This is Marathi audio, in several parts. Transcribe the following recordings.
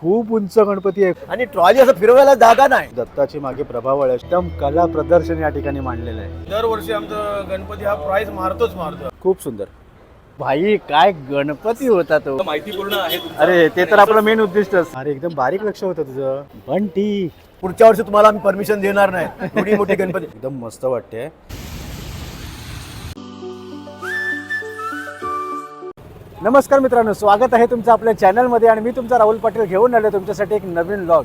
खूप उंच गणपती आहे. आणि ट्रॉली असं फिरवायला जागा नाही. दत्ताची मागे प्रभाव आहे. एकदम कला प्रदर्शन या ठिकाणी मांडलेलं आहे. दरवर्षी आमचं गणपती हा प्राइस मारतोच मारतो खूप सुंदर. भाई काय गणपती होता तो. माहिती पूर्ण आहे अरे ते तर आपलं मेन उद्दिष्टच. अरे एकदम बारीक लक्ष होतं तुझं. बंटी. पुढच्या वर्षी तुम्हाला आम्ही परमिशन देणार नाही. मोठी गणपती. एकदम मस्त वाटते. नमस्कार मित्रांनो स्वागत आहे तुमचं आपल्या चॅनलमध्ये आणि मी तुमचा राहुल पाटील घेऊन आलो तुमच्यासाठी एक नवीन लॉग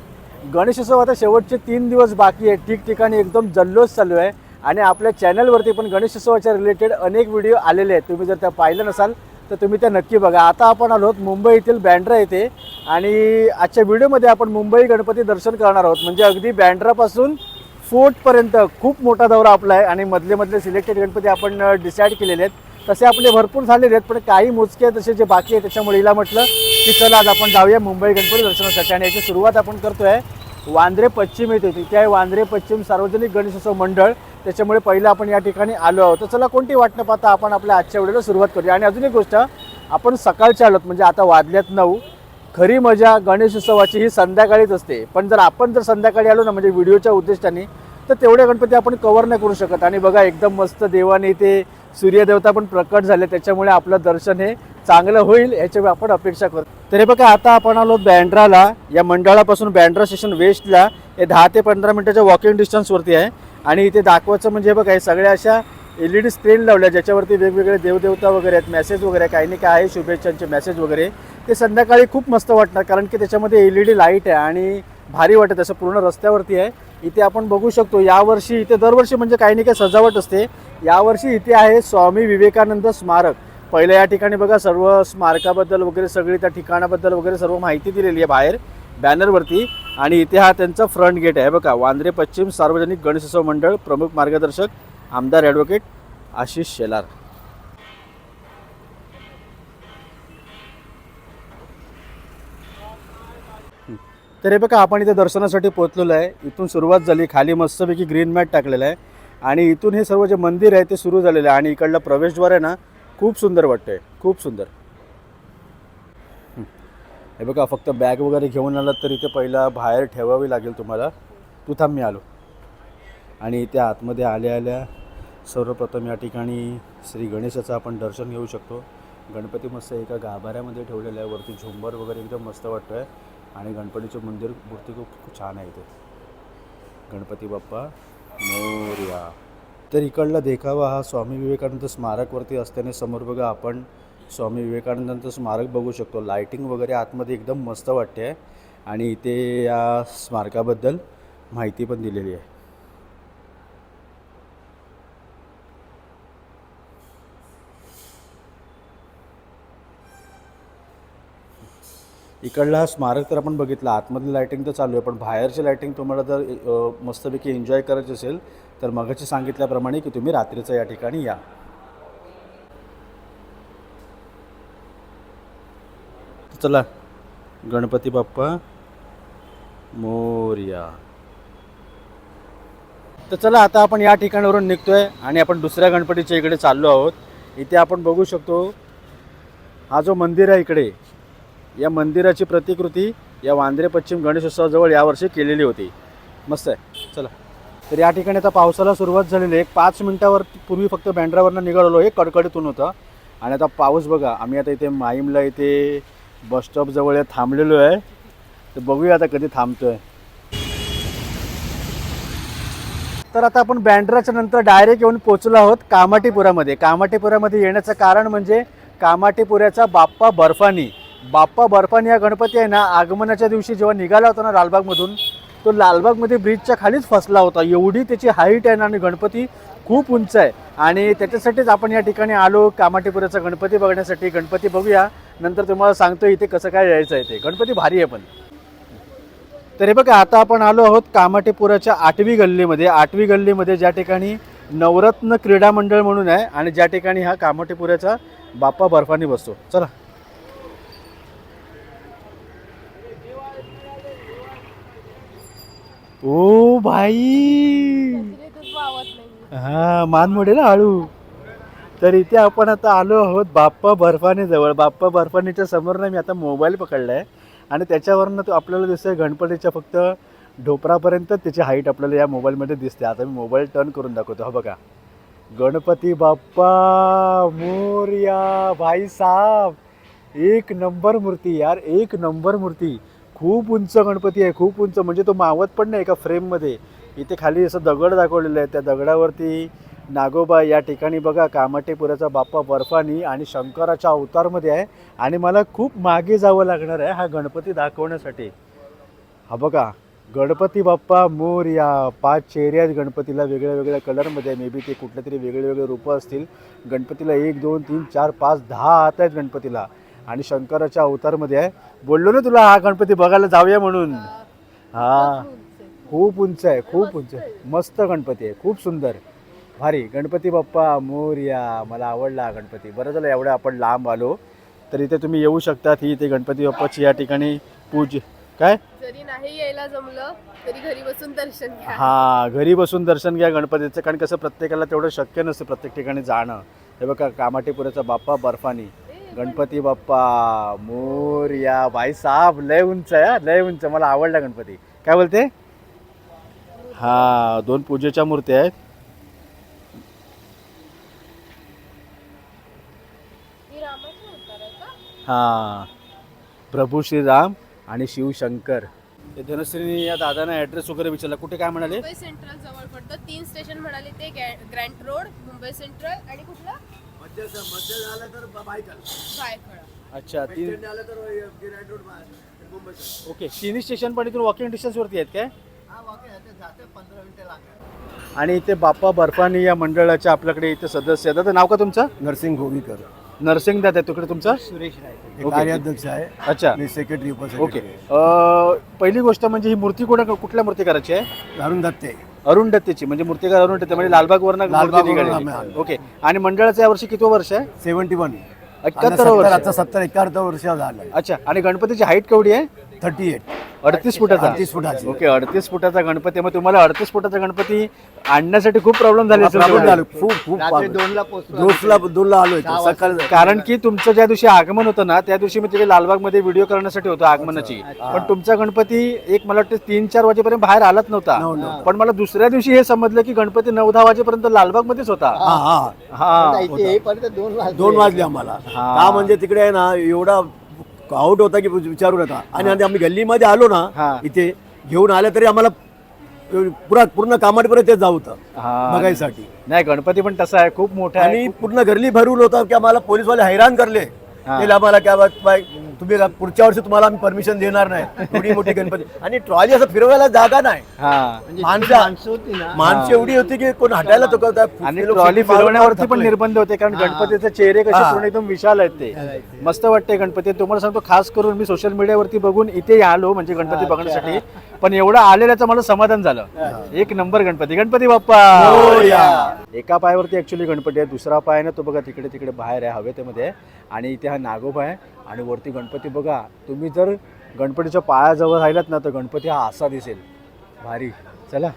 गणेशोत्सव आता शेवटचे तीन दिवस बाकी आहे. ठिकठिकाणी एकदम जल्लोष चालू आहे आणि आपल्या चॅनलवरती पण गणेशोत्सवाच्या रिलेटेड अनेक व्हिडिओ आलेले आहेत. तुम्ही जर त्या पाहिलं नसाल तर तुम्ही त्या नक्की बघा. आता आपण आलो आहोत मुंबई येथील बँड्रा येथे आणि आजच्या व्हिडिओमध्ये आपण मुंबई गणपती दर्शन करणार आहोत. म्हणजे अगदी बँड्रापासून फोर्टपर्यंत खूप मोठा दौरा आपला आहे आणि मधले मधले सिलेक्टेड गणपती आपण डिसाईड केलेले आहेत. तसे आपले भरपूर झालेले आहेत पण काही मोजके तसे जे बाकी आहे त्याच्यामुळे हिला म्हटलं की चला आज आपण जाऊया मुंबई गणपती दर्शनासाठी. आणि याची सुरुवात आपण करतोय वांद्रे पश्चिम येथे. तिथे आहे वांद्रे पश्चिम सार्वजनिक गणेशोत्सव मंडळ. त्याच्यामुळे पहिलं आपण या ठिकाणी आलो आहोत. तर चला कोणती वाट न पाहता आपण आपल्या आजच्या व्हिडिओला सुरुवात करूया. आणि अजून एक गोष्ट आपण सकाळच्या आलोत म्हणजे आता वाजल्यात नऊ. खरी मजा गणेशोत्सवाची ही संध्याकाळीच असते. पण जर आपण जर संध्याकाळी आलो ना म्हणजे व्हिडिओच्या उद्दिष्टाने तर तेवढे गणपती आपण कव्हर नाही करू शकत. आणि बघा एकदम मस्त देवाने ते सूर्यदेवता पण प्रकट झाले त्याच्यामुळे आपलं दर्शन हे चांगलं होईल याची आपण अपेक्षा करतो. तरी बघा आता आपण आलो बँड्राला या मंडळापासून बँड्रा स्टेशन वेस्टला हे दहा ते पंधरा मिनिटाच्या वॉकिंग डिस्टन्सवरती आहे. आणि इथे दाखवायचं म्हणजे बघा हे सगळ्या अशा एल ई डी स्क्रीन लावल्या ज्याच्यावरती वेगवेगळे देवदेवता वगैरे आहेत मेसेज वगैरे काही नाही काय आहे शुभेच्छांचे मेसेज वगैरे. ते संध्याकाळी खूप मस्त वाटणार कारण की त्याच्यामध्ये एल ई डी लाइट आहे आणि भारी वाटत असं पूर्ण रस्त्यावरती आहे. इथे आपण बघू शकतो यावर्षी इथे दरवर्षी म्हणजे काही नाही काही सजावट असते. यावर्षी इथे आहे स्वामी विवेकानंद स्मारक. पहिल्या या ठिकाणी बघा सर्व स्मारकाबद्दल वगैरे सगळी त्या ठिकाणाबद्दल वगैरे सर्व माहिती दिलेली आहे बाहेर बॅनरवरती. आणि इथे हा त्यांचा फ्रंट गेट आहे. बघा वांद्रे पश्चिम सार्वजनिक गणेशोत्सव मंडळ प्रमुख मार्गदर्शक आमदार ॲडव्होकेट आशिष शेलार. तर हे बघा आपण इथे दर्शनासाठी पोहोचलेलो आहे. इथून सुरुवात झाली. खाली मस्तपैकी ग्रीन मॅट टाकलेलं आहे. आणि इथून हे सर्व जे मंदिर आहे ते सुरू झालेलं आहे. आणि इकडलं प्रवेशद्वार आहे ना खूप सुंदर वाटतंय. खूप सुंदर. हे बघा फक्त बॅग वगैरे घेऊन आलात तर इथे पहिला बाहेर ठेवावी लागेल तुम्हाला. तू थांब मी आलो. आणि इथे आतमध्ये आल्या आल्या सर्वप्रथम या ठिकाणी श्री गणेशाचं आपण दर्शन घेऊ शकतो. गणपती मस्त एका गाभाऱ्यामध्ये ठेवलेलं आहे. वरती झुंबर वगैरे एकदम मस्त वाटतो आहे आणि गणपतीचं मंदिर मूर्ती खूप खूप छान आहे इथे. गणपती बाप्पा मोर्या. तर इकडला देखावा हा स्वामी विवेकानंद स्मारकवरती असल्याने समोर बघा आपण स्वामी विवेकानंदांचं स्मारक बघू शकतो. लायटिंग वगैरे आतमध्ये एकदम मस्त वाटते आहे. आणि इथे या स्मारकाबद्दल माहिती पण दिलेली आहे. इकडला हा स्मारक तर आपण बघितलं आतमधली लायटिंग तर चालू आहे पण बाहेरची लायटिंग तुम्हाला जर मस्तपैकी एन्जॉय करायची असेल तर मगाशी सांगितल्याप्रमाणे की तुम्ही रात्रीचं या ठिकाणी या. चला गणपती बाप्पा मोर्या. तर चला आता आपण या ठिकाणावरून निघतोय आणि आपण दुसऱ्या गणपतीच्या इकडे चाललो आहोत. इथे आपण बघू शकतो हा जो मंदिर आहे इकडे या मंदिराची प्रतिकृती या वांद्रे पश्चिम गणेशोत्सवाजवळ यावर्षी केलेली होती. मस्त आहे. चला. तर या ठिकाणी आता पावसाला सुरुवात झालेली एक पाच मिनटावर पूर्वी फक्त बँड्रावरनं निघालो हे कडकडीतून होतं. आणि आता पाऊस बघा. आम्ही आता इथे माईमला इथे बसस्टॉपजवळ थांबलेलो आहे. तर बघूया आता कधी थांबतो आहे तर आता आपण बँड्राच्या नंतर डायरेक्ट येऊन पोचलो आहोत कामाटीपुरामध्ये कामाटीपुरामध्ये येण्याचं कारण म्हणजे कामाटीपुऱ्याचा बाप्पा बर्फानी. बाप्पा बर्फानी हा गणपती आहे ना आगमनाच्या दिवशी जेव्हा निघाला होता ना लालबागमधून तो लालबागमध्ये ब्रिजच्या खालीच फसला होता. एवढी त्याची हाईट आहे ना आणि गणपती खूप उंच आहे. आणि त्याच्यासाठीच आपण या ठिकाणी आलो कामाटीपुराचा गणपती बघण्यासाठी. गणपती बघूया. नंतर तुम्हाला सांगतो इथे कसं काय यायचं आहे ते. गणपती भारी आहे पण. तर हे बघा आता आपण आलो आहोत कामाटेपुराच्या आठवी गल्लीमध्ये. आठवी गल्लीमध्ये ज्या ठिकाणी नवरत्न क्रीडा मंडळ म्हणून आहे आणि ज्या ठिकाणी हा कामाटेपुराचा बाप्पा बर्फानी बसतो. चला. ओ भाई. हा मान मोडे ना हळू. तर इथे आपण आता आलो आहोत बाप्पा बर्फाने जवळ. बाप्पा बर्फानीच्या समोर ना मी आता मोबाईल पकडलाय. आणि त्याच्यावरनं तो आपल्याला दिसतोय गणपतीच्या फक्त ढोपरापर्यंत त्याची हाईट आपल्याला या मोबाईलमध्ये दिसते. आता मी मोबाईल टर्न करून दाखवतो. हा बघा. गणपती बाप्पा मोरया भाई साहब. एक नंबर मूर्ती यार एक नंबर मूर्ती. खूप उंच गणपती आहे खूप उंच. म्हणजे तो मावत पण नाही एका फ्रेममध्ये इथे खाली असं दगड दाखवलेलं आहे त्या दगडावरती नागोबा या ठिकाणी बघा कामाटेपुराचा बाप्पा बर्फानी आणि शंकराच्या अवतारमध्ये आहे. आणि मला खूप मागे जावं लागणार आहे हा गणपती दाखवण्यासाठी. हा बघा गणपती बाप्पा मोरया पाच चेहरे आहेत गणपतीला वेगळ्या वेगळ्या कलरमध्ये आहे. मे बी ते कुठल्या तरी वेगळे वेगळे रूपं असतील. गणपतीला एक दोन तीन चार पाच दहा हात आहेत गणपतीला. आणि शंकराच्या अवतारमध्ये आहे. बोललो ना तुला हा गणपती बघायला जाऊया म्हणून. हा खूप उंच आहे. खूप उंच आहे मस्त गणपती आहे खूप सुंदर. भारी. गणपती बाप्पा मोरया मला आवडला हा गणपती. बरं झालं एवढं आपण लांब आलो तर इथे तुम्ही येऊ शकतात. ही इथे गणपती बाप्पाची या ठिकाणी पूज. काय? जरी नाही यायला जमलं तरी घरी बसून दर्शन घ्या. हा घरी बसून दर्शन घ्या गणपतीचं कारण कसं प्रत्येकाला तेवढं शक्य नसतं प्रत्येक ठिकाणी जाणं. हे बघा कामाटेपुराचा बाप्पा बर्फानी. गणपती बाप्पा मोरया भाई साहेब लय उंच आहे लय उंच. मला आवडला गणपती. काय बोलते? हा दोन पूजेच्या मूर्त्या आहेत. ही प्रभू श्रीराम आणि शिवशंकर धनश्रीने या दादाने ॲड्रेस वगैरे विचारला. कुठे काय म्हणाले? मुंबई सेंट्रल जवळ पडतं. तीन स्टेशन म्हणाले ते ग्रँड रोड मुंबई सेंट्रल आणि कुठलं? मध्य मध्य झालं तर बायकल भायखळा अच्छा तीन आलं तर गिराईट रोड मुंबईचं ओके तिन्ही स्टेशन पण इथून वॉकिंग डिस्टन्सवरती आहेत काय? आणि इथे बाप्पा बर्फानी या मंडळाच्या आपल्याकडे इथे सदस्य आहेत. दादा नाव का तुमचं? नरसिंग गोवीकर. नरसिंग दादा तिकडे तुमचं? सुरेश राय. कार्याध्यक्ष आहे. अच्छा. मी सेक्रेटरी ओके अं, पहिली गोष्ट म्हणजे ही मूर्ती कोणा कुठल्या मूर्तीकाराची आहे? अरुण दत्ते. अरुण दत्तेची म्हणजे मूर्तिकार अरुण दत्ते म्हणजे मूर्ती लालबागवरून आलो. ओके आणि मंडळाचं यावर्षी किती वर्ष आहे? Seventy one. एकाहत्तर वर्ष. आता सत्तर एकाहत्तर वर्ष झालं. अच्छा. आणि गणपतीची हाईट केवढी आहे? थर्टी एट अडतीस फुटाचा. अडतीस फुटाची. ओके अडतीस फुटाचा गणपती. मग तुम्हाला अडतीस फुटाचा गणपती आणण्यासाठी खूप प्रॉब्लेम झाले असेल. तुम्हाला. खूप खूप दोनला दोनला आलोय सकाळी. कारण की तुमचं ज्या दिवशी आगमन होतं ना त्या दिवशी मी तिथे लालबागमध्ये व्हिडिओ करण्यासाठी होतो आगमनाची. पण तुमचा गणपती एक मला वाटतं तीन चार वाजेपर्यंत बाहेर आलाच नव्हता. नव्हता. पण मला दुसऱ्या दिवशी हे समजलं की गणपती नऊ दहा वाजेपर्यंत लालबागमध्येच होता. हा हा. हा. दोन वाजले आम्हाला. हा. का म्हणजे तिकडे आहे ना एवढा आउट होता की विचारू नका. आणि आता आम्ही गल्लीमध्ये आलो. ना इथे घेऊन आलं तरी आम्हाला पुरा पूर्ण कामाडपर्यंत ते जाऊ होतं. बघायसाठी. नाही गणपती पण तसा आहे खूप मोठा आणि पूर्ण गरली भरून होतं की आम्हाला पोलीसवाले हैराण करले. आम्हाला काय तुम्ही पुढच्या वर्षी तुम्हाला आम्ही परमिशन देणार नाही. एवढी मोठी गणपती. आणि ट्रॉली असं फिरवायला जागा नाही. हा. माणसं माणसं एवढी होती की कोण हटायला तो आणि ट्रॉली फिरवण्यावरती पण. निर्बंध होते कारण गणपतीचे चेहरे कसे. पूर्ण एकदम विशाल आहेत ते. मस्त वाटते गणपती. तुम्हाला सांगतो खास करून मी सोशल मीडियावरती बघून इथे आलो म्हणजे गणपती बघण्यासाठी. पण एवढं आलेल्याचं मला समाधान झालं. एक नंबर गणपती. गणपती बाप्पा. एका पायावरती ऍक्च्युली गणपती आहे दुसरा पाय ना तो बघा तिकडे तिकडे बाहेर आहे हवेतेमध्ये आणि इथे हा नागोबा आहे. आणि वरती गणपती बघा तुम्ही जर गणपतीच्या पायाजवळ राहिलात ना तर गणपती हा असा दिसेल. भारी. चला.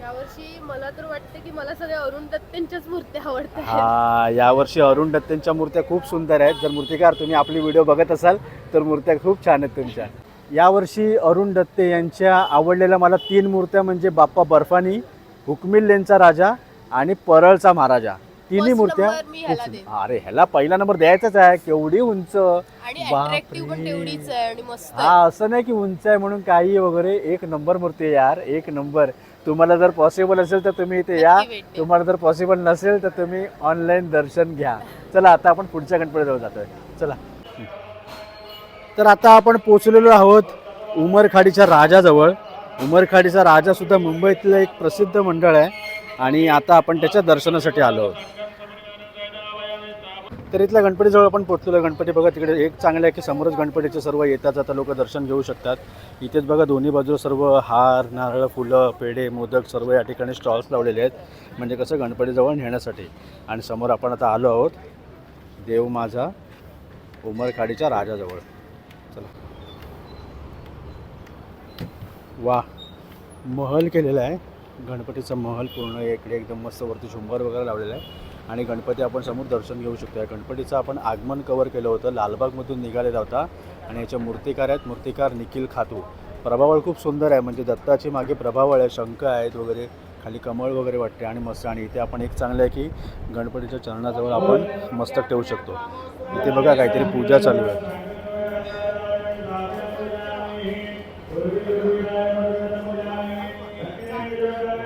यावर्षी मला तर वाटतं की मला सगळ्या अरुण दत्तेंच्याच मूर्त्या आवडतात. हा यावर्षी अरुण दत्तेंच्या मूर्त्या खूप सुंदर आहेत. जर मूर्तिकार तुम्ही आपली व्हिडिओ बघत असाल तर मूर्त्या खूप छान आहेत तुमच्या. यावर्षी अरुण दत्ते यांच्या आवडलेल्या मला तीन मूर्त्या म्हणजे बाप्पा बर्फानी हुकमिल्लेंचा राजा आणि परळचा महाराजा. तिन्ही First मूर्त्या. number मी ह्याला देईन. अरे ह्याला पहिला नंबर द्यायचाच आहे. केवढी उंच. आणि बापरे. अट्रॅक्टिव्ह पण तेवढीच आहे आणि मस्त आहे. हा असं नाही की उंच आहे म्हणून काही वगैरे. एक नंबर मूर्ती आहे यार. एक नंबर तुम्हाला जर पॉसिबल असेल तर तुम्ही इथे या. नक्की. तुम्हाला जर पॉसिबल नसेल तर तुम्ही ऑनलाईन दर्शन घ्या. चला आता आपण पुढच्या गणपतीजवळ जातोय. चला. तर आता आपण पोचलेलो आहोत उमरखाडीच्या राजाजवळ. उमरखाडीचा राजा सुद्धा मुंबईतलं एक प्रसिद्ध मंडळ आहे. आणि आता आपण त्याच्या दर्शनासाठी आलो आहोत. तर इथल्या गणपतीजवळ आपण पोचलेलो गणपती बघा तिकडे एक चांगलं आहे की समोरच गणपतीचे सर्व येतात. जाता लोक दर्शन घेऊ शकतात. इथेच बघा दोन्ही बाजू सर्व हार नारळ फुलं पेढे मोदक सर्व या ठिकाणी स्टॉल्स लावलेले आहेत. म्हणजे कसं गणपतीजवळ नेण्यासाठी. आणि समोर आपण आता आलो आहोत. देव माझा उमरखाडीच्या राजाजवळ. चला. वा महल केलेला आहे. गणपतीचा महल पूर्ण इकडे एकदम मस्त वरती झुंबर वगैरे लावलेला आहे. आणि गणपती आपण समोर दर्शन घेऊ शकतो. या गणपतीचं आपण आगमन कवर केलं होतं. लालबागमधून निघालेला होता. आणि याच्या मूर्तिकार आहेत. मूर्तिकार निखिल खातू. प्रभावळ खूप सुंदर आहे. म्हणजे दत्ताची मागे प्रभावळ आहे. शंख आहेत वगैरे. खाली कमळ वगैरे वाटते आणि मस्त. आणि इथे आपण एक चांगलं आहे की गणपतीच्या चरणाजवळ आपण मस्तक ठेवू शकतो. इथे बघा काहीतरी पूजा चालू आहे.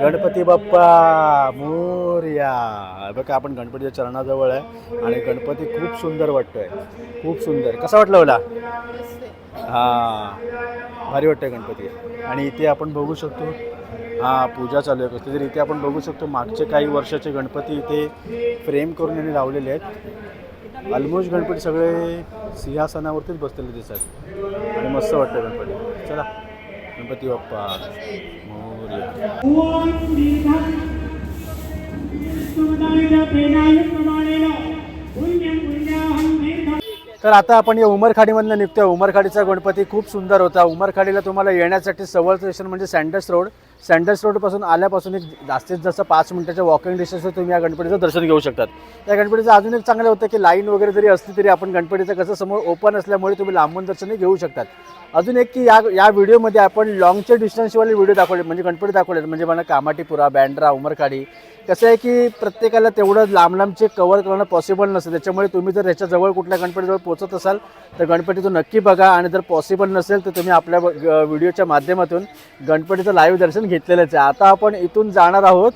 गणपती बाप्पा मोरया. बघा आपण गणपतीच्या चरणाजवळ आहे आणि गणपती खूप सुंदर वाटतोय. खूप सुंदर. कसा वाटला मला हां भारी वाटतोय गणपती. आणि इथे आपण बघू शकतो हां पूजा चालू आहे. कसली तर इथे आपण बघू शकतो मागचे काही वर्षाचे गणपती इथे फ्रेम करून यांनी लावलेले आहेत. ऑलमोस्ट गणपती सगळे सिंहासनावरतीच बसलेले दिसतात. आणि मस्त वाटतं गणपती. चला गणपती बाप्पा तर आता आपण या उमरखाडीमधनं निघतोय. उमरखाडीचा गणपती खूप सुंदर होता. उमरखाडीला तुम्हाला येण्यासाठी सवळ स्टेशन म्हणजे सँडस रोड. सँडल्स रोडपासून आल्यापासून एक जास्तीत जास्त पाच मिनिटाच्या वॉकिंग डिस्टन्सवर तुम्ही या गणपतीचं दर्शन घेऊ शकतात. त्या गणपतीचं अजून एक चांगलं होतं की लाईन वगैरे जरी असली तरी आपण गणपतीचं कसं समोर ओपन असल्यामुळे तुम्ही लांबून दर्शनही घेऊ शकतात. अजून एक की या या व्हिडिओमध्ये आपण लॉंगचे डिस्टन्सवाले व्हिडिओ दाखवले म्हणजे गणपती दाखवले म्हणजे म्हणा कामाटीपुरा बँड्रा उमरखाडी. कसं आहे की प्रत्येकाला तेवढं लांब लांबचे कवर करणं पॉसिबल नसतं त्याच्यामुळे तुम्ही जर ह्याच्याजवळ कुठल्या गणपतीजवळ पोहोचत असाल तर गणपती तो नक्की बघा. आणि जर पॉसिबल नसेल तर तुम्ही आपल्या व्हिडिओच्या माध्यमातून गणपतीचं लाईव्ह दर्शन घेतलेलंच आहे. आता आपण इथून जाणार आहोत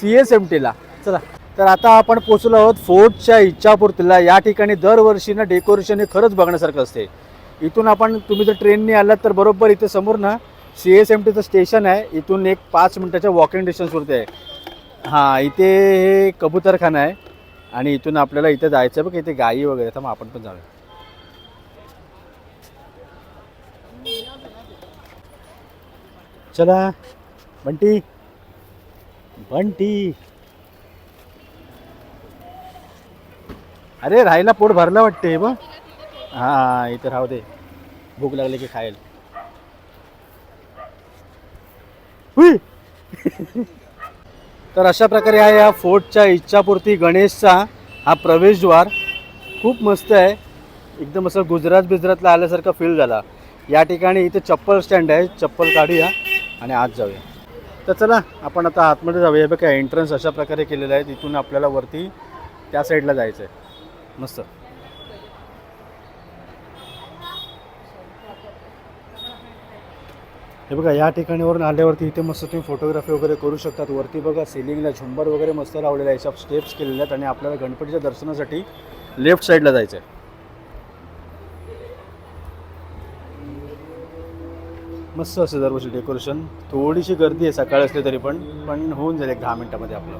सी एस एम टीला चला. तर आता आपण पोचलो आहोत फोर्टच्या इच्छापूर्तीला. या ठिकाणी दरवर्षी ना डेकोरेशन हे खरंच बघण्यासारखं असते. इथून आपण तुम्ही जर ट्रेनने आलात तर बरोबर इथे समोर ना सी एस एम टीचं स्टेशन आहे. इथून एक पाच मिनटाच्या वॉकिंग डिस्टन्सवरती आहे. हां इथे हे कबूतरखाना आहे. आणि इथून आपल्याला इथे जायचं आहे. बघ इथे गायी वगैरे. तर मग आपण पण जाऊया. चला. बंटी बंटी. अरे राहायला पोट भरलं वाटते ब हा इथे राहू दे. भूक लागली की खायला. तर अशा प्रकारे हा या फोर्टच्या इच्छापूर्ती गणेशचा हा प्रवेशद्वार खूप मस्त आहे. एकदम असं गुजरात बिजरातला आल्यासारखा फील झाला. या ठिकाणी इथे चप्पल स्टँड आहे. चप्पल काढूया आणि आत जाऊया. तर चला आपण आता आतमध्ये जाऊया. बघा एंट्रन्स अशा प्रकारे केलेलं आहे. तिथून आपल्याला वरती त्या साईडला जायचं आहे मस्त. हे बघा या ठिकाणीवरून आल्यावरती इथे मस्त तुम्ही फोटोग्राफी वगैरे करू शकतात. वरती बघा सिलिंगला झुंबर वगैरे मस्त लावलेला आहे. स्टेप्स केलेल्या आहेत आणि आपल्याला गणपतीच्या दर्शनासाठी लेफ्ट साईडला जायचं आहे मस्त असं दरवर्षी डेकोरेशन. थोडीशी गर्दी आहे सकाळी असली तरी पण पण होऊन जाईल एक दहा मिनटामध्ये आपलं.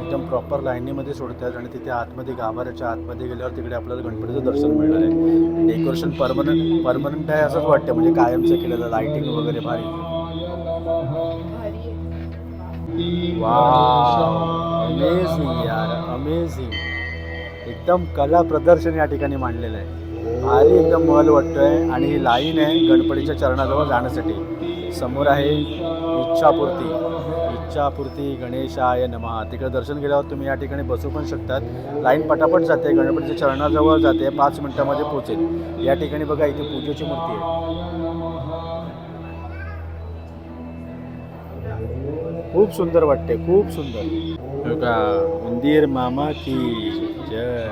एकदम प्रॉपर लाईनीमध्ये सोडतात आणि तिथे आतमध्ये गाभाऱ्याच्या आतमध्ये गेल्यावर तिकडे आपल्याला गणपतीचं दर्शन मिळणार आहे. डेकोरेशन परमनंट परमनंट आहे असंच वाटतं म्हणजे कायमचं केलेलं लाईटिंग वगैरे भारी. अमेझिंग यार अमेझिंग एकदम कला प्रदर्शन या ठिकाणी मांडलेलं आहे. आणि एकदम महल वाटतोय आणि ही लाईन आहे गणपतीच्या चरणाजवळ जाण्यासाठी. समोर आहे इच्छापूर्ती. इच्छापूर्ती गणेशाय नमः. तिकडे दर्शन केल्यावर तुम्ही या ठिकाणी बसू पण शकतात. लाईन पटापट जाते गणपतीच्या चरणाजवळ जाते पाच मिनिटामध्ये पोहोचेल. या ठिकाणी बघा इथे पूजेची मूर्ती आहे. खूप सुंदर वाटते खूप सुंदर. बघा उंदीर मामा की जय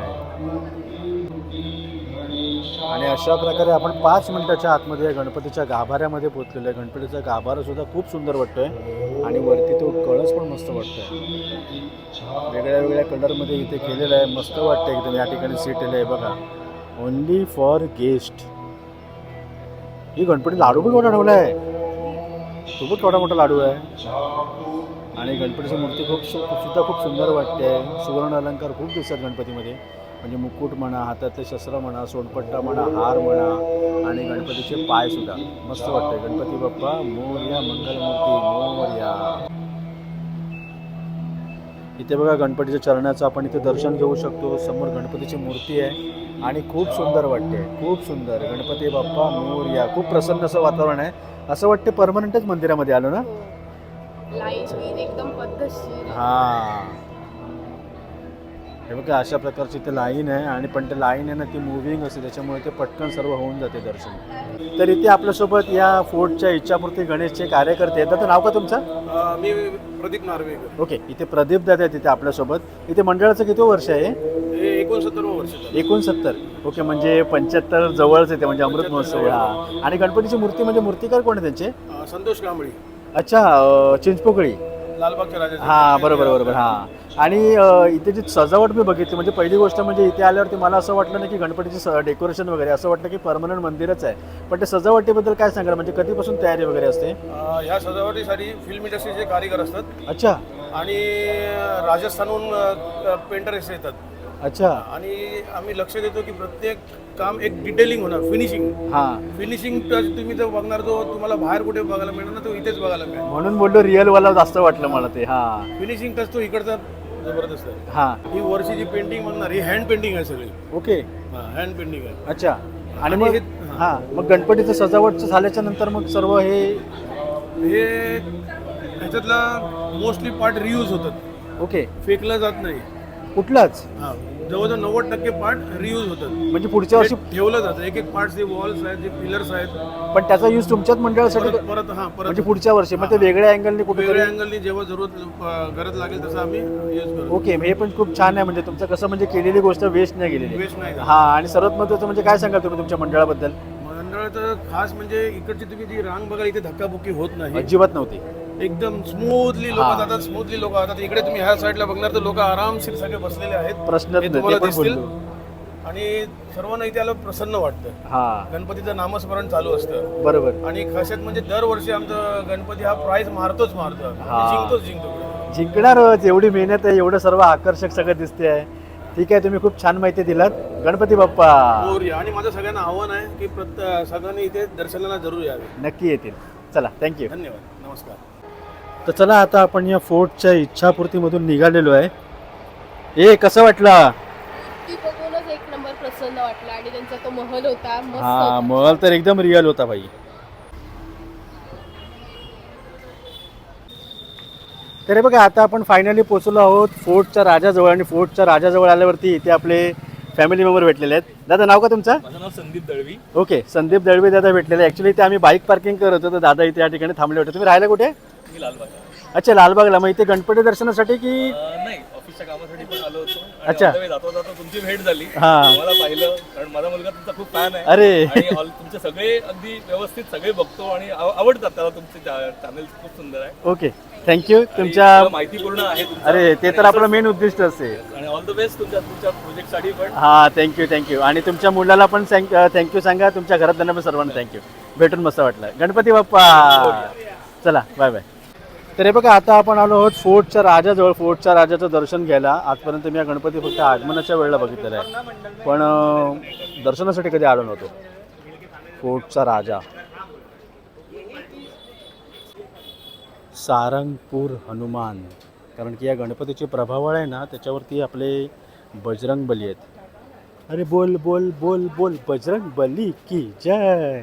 आणि अशा प्रकारे आपण पाच मिनिटाच्या आतमध्ये या गणपतीच्या गाभाऱ्यामध्ये पोहोचलेलो आहे. गणपतीचा गाभारा सुद्धा खूप सुंदर वाटतोय. आणि वरती तो कळस पण मस्त वाटतोय. वेगळ्या वेगळ्या कलरमध्ये इथे केलेलं आहे. मस्त वाटतं एकदम. या ठिकाणी सीट आहे बघा. ओनली फॉर गेस्ट ही गणपती लाडू पण मोठा ठेवला आहे खूपच मोठा मोठा लाडू आहे? आणि गणपतीची मूर्ती खूप सु सुद्धा खूप सुंदर वाटते. सुवर्ण अलंकार खूप दिसतात गणपतीमध्ये. म्हणजे मुकुट म्हणा हातातले शस्त्र म्हणा सोनपट्टा म्हणा हार म्हणा आणि गणपतीचे पाय सुद्धा. मस्त वाटते गणपती बाप्पा मोर्या मंगलमूर्ती मोर्या. इथे बघा गणपतीच्या चरणाचं आपण इथे दर्शन घेऊ शकतो. समोर गणपतीची मूर्ती आहे आणि खूप सुंदर वाटते खूप सुंदर. गणपती बाप्पा मोर्या. खूप प्रसन्न असं वातावरण आहे. असं वाटते परमनंटच मंदिरामध्ये आलो ना? लाईन एकदम पद्धतशीर हा. हे बघा अशा प्रकारची ते लाईन आहे आणि पण ते लाईन आहे ना ती मुव्हिंग असते त्याच्यामुळे ते पटकन सर्व होऊन जाते दर्शन. तर इथे आपल्यासोबत या फोर्टच्या इच्छापूर्ती गणेशचे कार्यकर्ते आहेत तर नाव का तुमचं? मी प्रदीप नार्वेकर. ओके इथे प्रदीप दादा आहेत इथे आपल्यासोबत. इथे मंडळाचं किती वर्ष आहे एकोणसत्तरवं वर्ष. एकोणसत्तर. ओके म्हणजे पंच्याहत्तर जवळच येते म्हणजे अमृत महोत्सव. हा. आणि गणपतीची मूर्ती म्हणजे मूर्तिकार कोण आहे त्यांचे? संतोष कांबळी. अच्छा अं, चिंचपोकळी. लालबागच्या हा बरोबर बरोबर हा. आणि अं, इथे जी सजावट मी बघितली म्हणजे पहिली गोष्ट म्हणजे इथे आल्यावरती मला असं वाटलं नाही की गणपतीची डेकोरेशन वगैरे असं वाटलं की परमनंट मंदिरच आहे. पण ते सजावटीबद्दल काय सांगाल? म्हणजे कधीपासून तयारी वगैरे असते? ह्या सजावटीसाठी फिल्म इंडस्ट्रीचे कारीगर असतात. अच्छा. आणि राजस्थानहून पेंटर येतात. अच्छा. आणि आम्ही लक्ष देतो की प्रत्येक काम एक डिटेलिंग होणार फिनिशिंग हा. फिनिशिंग टच तुम्ही जर बघणार तो तुम्हाला बाहेर कुठे बघायला मिळणार ना तो इथेच बघायला मिळेल. म्हणून बोललो रिअल वाला जास्त वाटलं मला ते हा. फिनिशिंग टच तो इकडचा जबरदस्त आहे. हा. ही वर्षी जी पेंटिंग बघणार ही हँड पेंटिंग आहे सगळी. ओके. हँड पेंटिंग आहे. अच्छा. आणि आणि मग हे- हा मग गणपतीचं सजावट झाल्याच्यानंतर मग सर्व हे हे ह्याच्यातला मोस्टली पार्ट रियूज होतात. ओके. फेकलं जात नाही. कुठलाच? हा. जवळजवळ नव्वद टक्के पार्ट रियूज होतात. म्हणजे पुढच्या वर्षी ठेवलं जातं. एक एक पार्ट जे वॉल्स आहेत जे पिलर्स आहेत पण त्याचा यूज तुमच्याच मंडळासाठी परत परत हा परत म्हणजे पुढच्या वर्षी. मग ते वेगळ्या अँगलने वेगळ्या अँगलनी जेव्हा जरूरत गरज लागेल तसं आम्ही यूज करतो. ओके हे पण खूप छान आहे. म्हणजे तुमचं कसं म्हणजे केलेली गोष्ट वेस्ट नाही गेलेली वेस्ट नाही हा आणि सर्वात महत्वाचं म्हणजे काय सांगाल तुम्ही तुमच्या मंडळाबद्दल? मंडळाचं खास म्हणजे इकडची तुम्ही जी रांग बघाल इथे धक्काबुक्की होत नाही. अजिबात नव्हती. एकदम स्मूथली लोक हा. जातात स्मूथली लोक जातात इकडे तुम्ही ह्या साईडला बघणार तर लोक आरामशीर सगळे बसलेले आहेत. प्रश्नच हे नाही, तुम्हाला पण दिसतील. बोललो. आणि सर्वांना इथे आलं प्रसन्न वाटतं. हा. गणपतीचं नामस्मरण चालू असतं. बरोबर. आणि खासियत म्हणजे दरवर्षी आमचं गणपती हा प्राइज मारतोच मारतो. हा. जिंकतोच जिंकतो. जिंकणारच. एवढी मेहनत आहे एवढं सर्व आकर्षक सगळं दिसते आहे ठीक आहे तुम्ही खूप छान माहिती दिलात. गणपती बाप्पा. मोरया. आणि माझं सगळ्यांना आव्हान आहे की प्रत्येक सगळ्यांनी इथे दर्शनाला जरूर यावे. नक्की येतील. चला थँक्यू धन्यवाद. नमस्कार. तर चला आता आपण या फोर्टच्या इच्छापूर्तीमधून निघालेलो आहे. ए कसं वाटलं? ती बघूनच एक नंबर प्रसन्न वाटला आणि त्यांचा तो महल होता मस्त हा होता. महल तर एकदम रिअल होता भाई. तर हे बघा आता आपण फायनली पोचलो आहोत फोर्टच्या राजाजवळ आणि फोर्टच्या राजाजवळ आल्यावरती इथे आपले फॅमिली मेंबर भेटलेले आहेत. दादा नाव का तुमचं? माझं नाव संदीप दळवी. ओके संदीप दळवे दादा भेटलेले ॲक्च्युली ते आम्ही बाईक पार्किंग करत होतो. तर दादा इथे या ठिकाणी थांबले होते. तुम्ही राहायला कुठे? मी लालबाग अच्छा लालबागला. मग इथे गणपती दर्शनासाठी की अं, नाही ऑफिसच्या कामासाठी पण आलो होतो. आणि अच्छा. on the way जाता जाता तुमची भेट झाली. हा. मला पाहिलं कारण माझा मुलगा तुमचा खूप फॅन आहे. अरे. आणि all- तुमचे सगळे अगदी व्यवस्थित सगळे बघतो आणि आव- आवडतात त्याला तुमचे चॅनल खूप सुंदर आहे. ओके. थँक्यू आणि तुमच्या सगळं माहितीपूर्ण आहे तुमचं. अरे ते तर आपलं मेन उद्दिष्ट असेल. आणि ऑल द बेस्ट तुमच्या तुमच्या प्रोजेक्टसाठी पण. हा थँक्यू थँक्यू आणि तुमच्या मुलाला पण थँक्यू सांगा. तुमच्या घरातल्यांना पण सर्वांना थँक्यू भेटून मस्त वाटलं. गणपती बाप्पा! चला बाय बाय तर हे बघा आता आपण आलो आहोत फोर्टच्या राजाजवळ. फोर्टच्या राजाचं दर्शन घ्यायला. आजपर्यंत मी हा गणपती फक्त आगमनाच्या वेळेला बघितलेला आहे. पण दर्शनासाठी कधी आलो नव्हतो. फोर्टचा राजा. सारंगपूर हनुमान. कारण की या गणपतीची प्रभावळ आहे ना त्याच्यावरती आपले बजरंग बली आहेत. अरे बोल बोल बोल बोल. बजरंग बली की जय.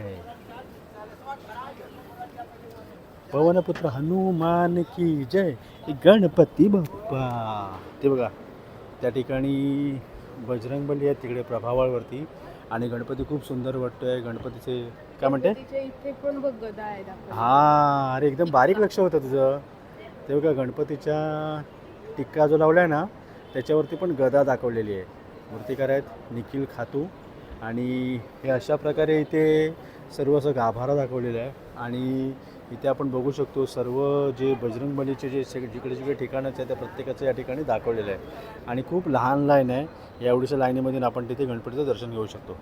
पवनपुत्र हनुमान की जय गणपती बाप्पा. ते बघा त्या ठिकाणी बजरंग बली आहेत तिकडे प्रभावळवरती. आणि गणपती खूप सुंदर वाटतोय. गणपतीचे काय म्हणते? आहे. हा अरे एकदम बारीक लक्ष होतं तुझं. ते बघा गणपतीच्या टिक्का जो लावला आहे ना त्याच्यावरती पण गदा दाखवलेली आहे. मूर्तिकार आहेत निखिल खातू. आणि हे अशा प्रकारे इथे सर्व असं गाभारा दाखवलेला आहे. आणि इथे आपण बघू शकतो सर्व जे बजरंग बलीचे जे सग- जिकडे जिकडे ठिकाणं आहेत त्या प्रत्येकाचं या ठिकाणी दाखवलेलं आहे. आणि खूप लहान लाईन आहे. या एवढीच्या लाईनीमधून आपण तिथे गणपतीचं दर्शन घेऊ शकतो.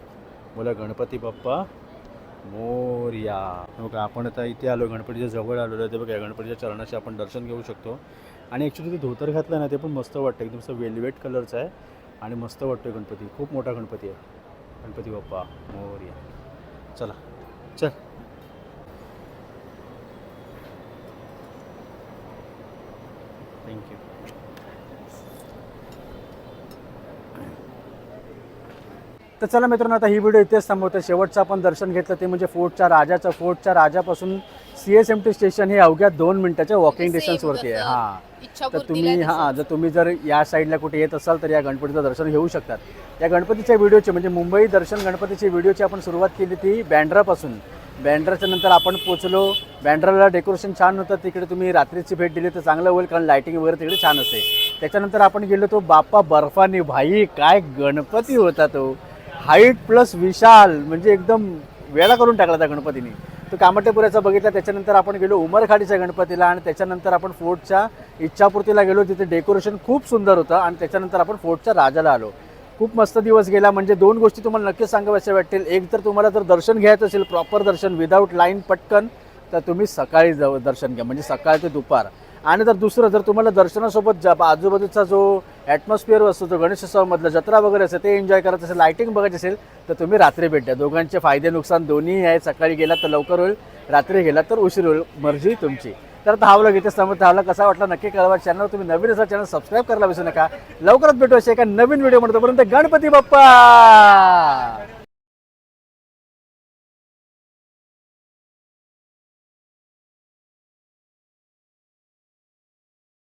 बोला गणपती बाप्पा मोर्या. बघा आपण आता इथे आलो गणपतीच्या जवळ आलेलो आहे ते बघा गणपतीच्या चरणाचे आपण दर्शन घेऊ शकतो. आणि ॲक्च्युली ते धोतर घातलं ना ते पण मस्त वाटतं. एकदम असं वेलवेट कलरचं आहे. आणि मस्त वाटतोय गणपती. खूप मोठा गणपती आहे. गणपती बाप्पा मोर्या. चला चल. थँक्यू तर चला मित्रांनो आता ही व्हिडिओ इथेच थांबवतो. शेवटचं आपण दर्शन घेतलं ते म्हणजे फोर्टच्या राजाचं. फोर्टच्या राजापासून C S M T station हे अवघ्या दोन मिनिटाच्या वॉकिंग डिस्टन्सवरती आहे. हां. तर तुम्ही. हां जर तुम्ही जर या साईडला कुठे येत असाल तर या गणपतीचं दर्शन घेऊ शकतात. या गणपतीच्या व्हिडिओची म्हणजे मुंबई दर्शन गणपतीची व्हिडिओची आपण सुरुवात केली ती बँड्रापासून बँड्राच्या नंतर आपण पोचलो. बँड्राला डेकोरेशन छान होतं. तिकडे तुम्ही रात्रीची भेट दिली तर चांगलं होईल कारण लाईटिंग वगैरे तिकडे छान असते. त्याच्यानंतर आपण गेलो तो बाप्पा बर्फानी. भाई काय गणपती होता तो. हाईट प्लस विशाल म्हणजे एकदम वेळा करून टाकला त्या गणपतीने. तो कामटेपुऱ्याचा बघितला त्याच्यानंतर आपण गेलो उमरखाडीच्या गणपतीला आणि त्याच्यानंतर आपण फोर्टच्या इच्छापूर्तीला गेलो तिथे डेकोरेशन खूप सुंदर होतं आणि त्याच्यानंतर आपण फोर्टच्या राजाला आलो. खूप मस्त दिवस गेला. म्हणजे दोन गोष्टी तुम्हाला नक्कीच सांगाव्याच्या वाटतील. एक तर तुम्हाला जर दर्शन घ्यायचं असेल प्रॉपर दर्शन विदाऊट लाईन पटकन तर तुम्ही सकाळी जाऊ दर्शन घ्या. म्हणजे सकाळ ते दुपार. आणि जर दुसरं जर तुम्हाला दर्शनासोबत जा आजूबाजूचा जो ॲटमॉस्फिअर असतो जो गणेशोत्सवामधला जत्रा वगैरे असेल ते एन्जॉय करायचं असेल लाईटिंग बघायची असेल तर तुम्ही रात्री भेट द्या. दोघांचे फायदे नुकसान दोन्ही आहे. सकाळी गेलात तर लवकर होईल रात्री गेलात तर उशीर होईल. मर्जी तुमची. तर आता हा व्लॉग इथेच थांबत कसा वाटला नक्की कळवा. चॅनल तुम्ही नवीन असा चॅनल सबस्क्राईब करायला विसरू नका. लवकरच भेटू अशा एका नवीन व्हिडिओ म्हणतो गणपती बाप्पा!